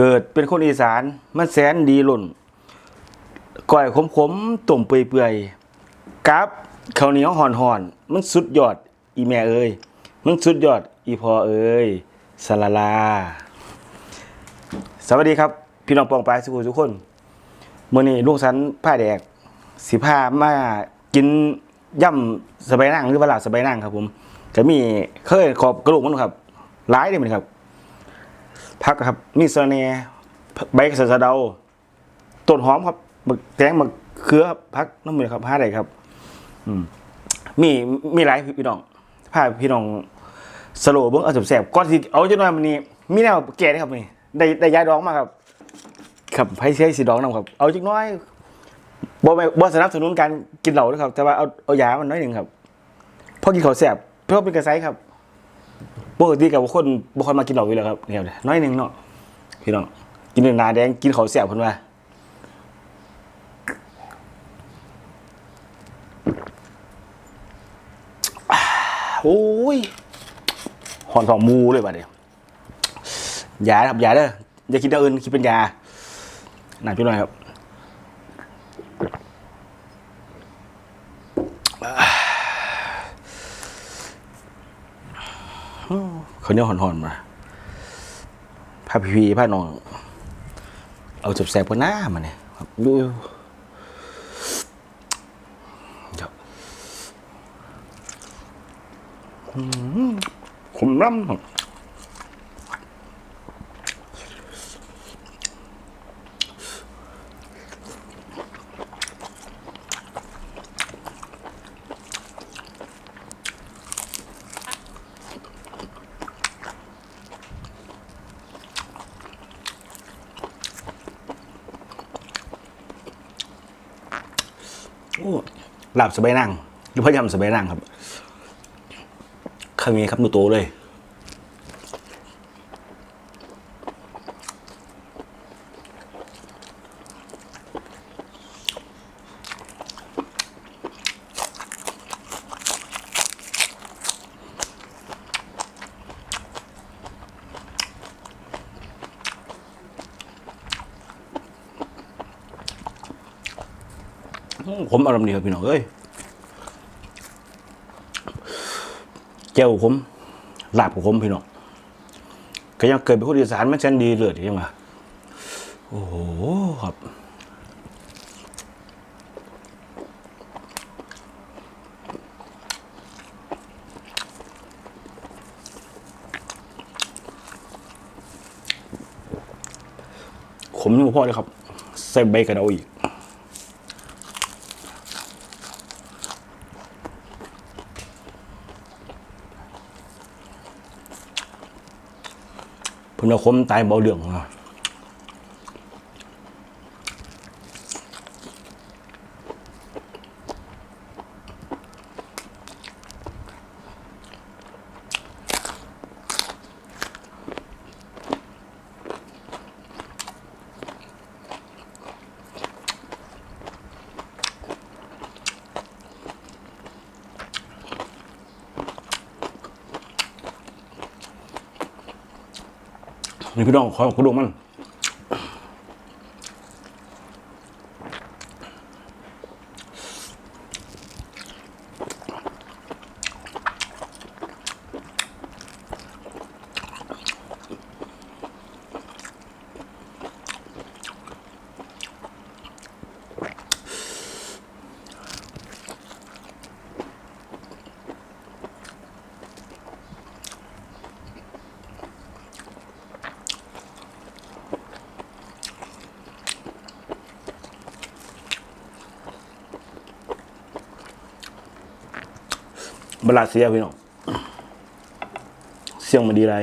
เกิดเป็นคนอีสานมันแสนดีหล่นก้อยขมๆต้มเปื่อยๆกับข้าวเหนียวห่อนๆมันสุดยอดอีแม่เอ้ยมันสุดยอดอีพอเอ้ยสลาลา สวัสดีครับ พี่น้องปองปลายสุขุทุกคนเมื่อนี้ลุงสันผ้าแดกสิผ้ามากินย่ำสบายนั่งหรือว่าลาสบายนั่งครับผมก็มีเคยขอบกระดูกมันครับหลายเลยมันครับ ผักครับมีสะระแหน่ใบกระสะเดาต้นหอมครับบักแตงบักเขือครับผักน้ำมันครับห้าได้ครับ อืมมีมีหลายพี่น้องพาพี่น้องสโลเบิ้งเอาแสบๆก่อนที่เอาจังหน่อยมันนี่มีแนวแก่นะครับนี่ได้ได้ย้ายดองมาครับครับไผใช้สีดองนํครับ เอาจักน้อยบ่ไม่บ่สนับสนุนการกินเหล้านะครับ แต่ว่าเอาเอายามันน้อยหนึ่งครับเพราะกินเขาแซ่บเพราะเป็นกระไซครับ ปกติกับคนบ่ค่อยมากินเหล้าอยู่แล้วครับเนี่ยน้อยหนึงเนาะพี่น้องกินหนาแดงกินข้าวแซ่บพิ่นว่าโอ้ยหอนสองมูเลยบัดเดียยาครับยาเด้ออย่าคิดเอาอื่นคิดเป็นยาหนักจุดหน่อยครับ เขาเนี่ยหอนๆมาผ้าพีพีผ้านอง เอาจบแสบกันหน้ามาเนี่ยครับดูเดี๋ยขมล้ำครับโอ้ หลับสบายนั่งหรือพยายามสบายนั่งครับข้างนี้ครับหนูโตเลย ผมอารมณ์ดีครับพี่น้องเอ้ยเจ้าผมลาบของผมพี่น้องก็ยังเกิดเป็นคนอีสานมันชันดีเลยยังไงโอ้โหครับขมยังบ่พอเลยครับ ใส่ใบกระเดาอีก ผมจะคมตายเบาเรื่อง นี่พี่น้องขอกระดูกมัน บลาเซียพี่น้องเสียงมันดีไร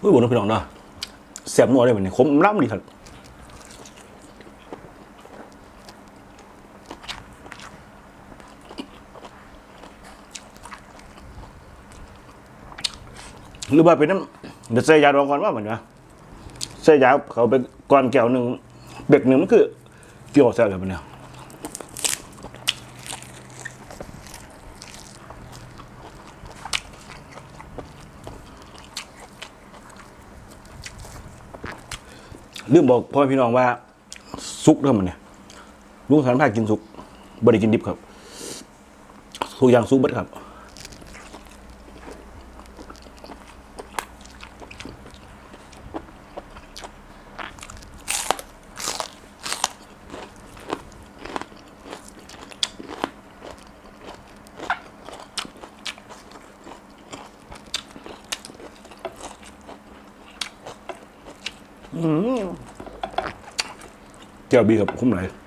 อุ้ยบุญพี่น้องเนาะเสียบนัวเลยมันนี่คมล้ำดีครับหรือว่าเป็นน้ำเดี๋ยวใส่ยาดองก่อนว่าเหมือนนะใส่ยาเขาไปก่อนแก้วหนึ่งเบ็กหนึ่งมันคือเกี่ยวแซ่บแบบนี้ ลืมบอกพ่อพี่น้องว่าซุกเท่ามันเนี่ยลุงสันพากินซุกบริกินดิบครับทุกอย่างซุกเบัดครับ แก้วบีค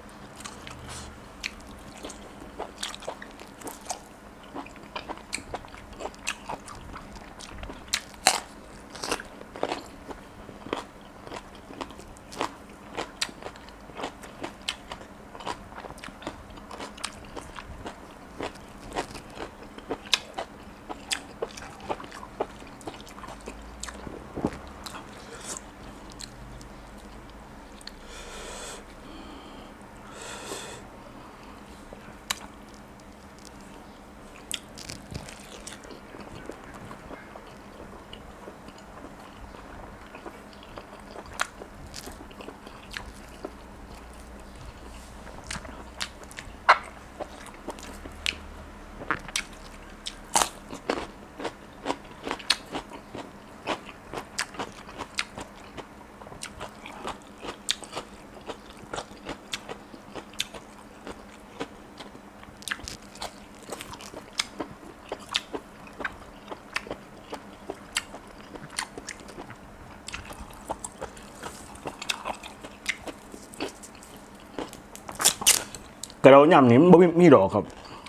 ย่ำนี่มันบ่มีมีดอกครับ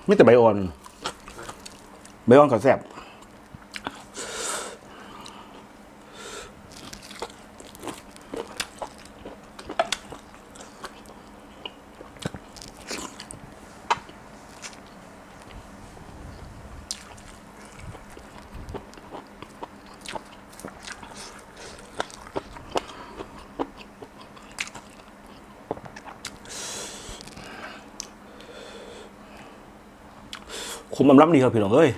มีแต่ใบอ่อน ใบอ่อนก็แซ่บ คุมอำล้ำดีครับพี่น้องเอ้ย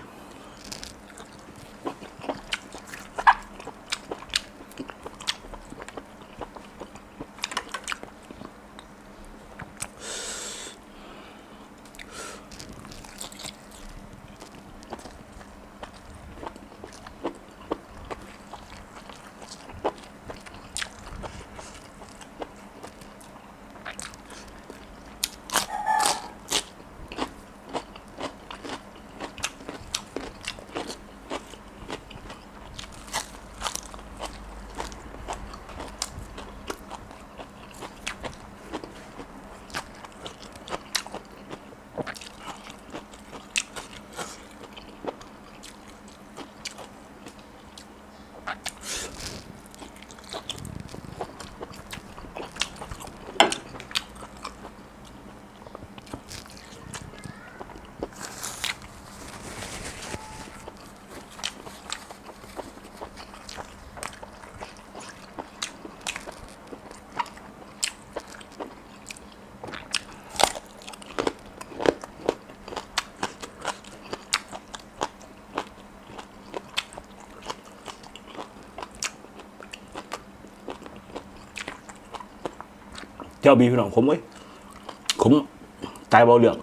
เจ้าบีพี่น้องผมเว้ยผมตายเบาเหลือง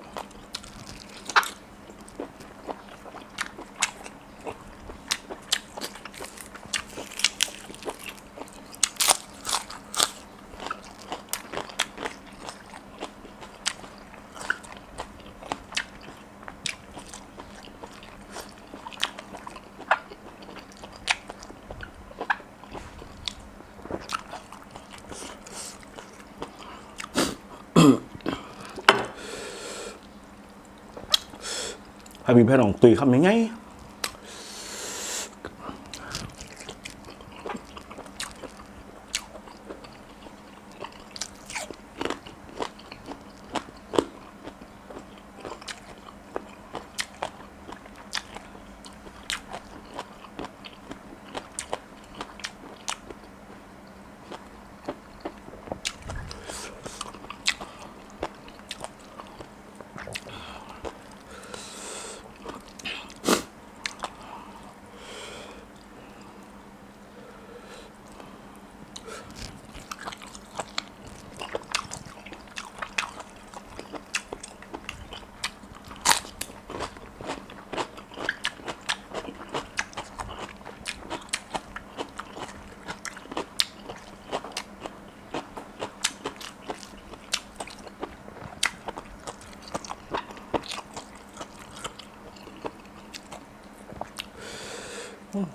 ให้พี่พี่น้องตุยคำยังไง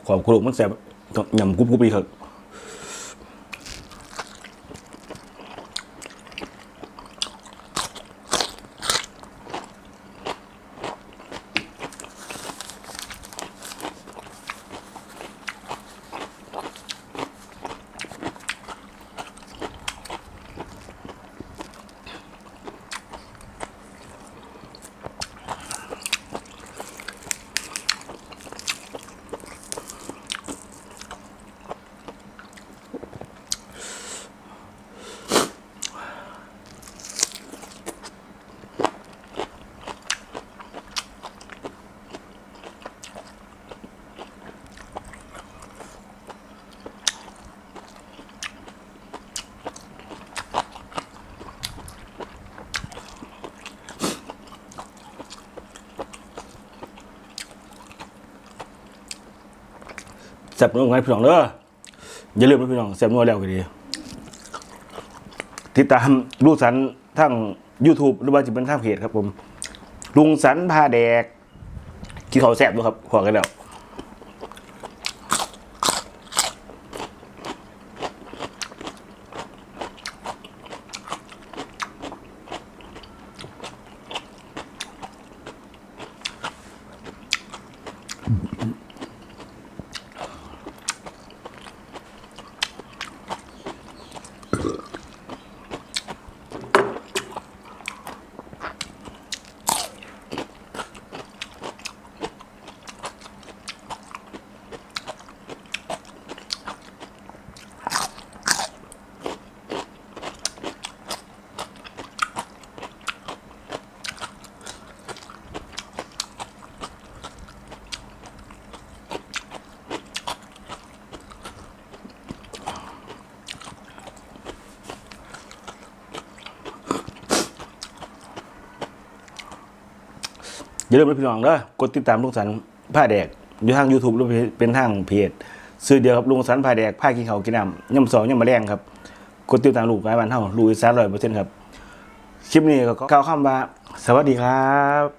ขอบกระดูกมันแสบยำกรุบกรุบดีครับ แซ่บนัวกันพี่น้องเด้ออย่าลืมนะพี่น้องแซ่บนัวแล้วก็ดี ติดตามลุงสันทั้ง YouTube หรือว่าจะเป็นทางเพจครับผม ลุงสันพาแดกกินข้าวแซ่บด้วยครับขอกันแล้ว Ugh. อย่าลืมนะพี่น้องเด้อกดติดตามลุงสันผ้าแดกอยู่ทาง YouTube หรือเป็นทางเพจซื้อเดียวครับลุงสันผ้าแดกผ้ากินเขากินน้ำย่ำสองย่ำมาแรงครับกดติดตามลูกไม้บ้านเท่าลูกอีสานร้อยเปอร์เซ็นต์ครับ คลิปนี้ก็กล่าวคำว่าสวัสดีครับ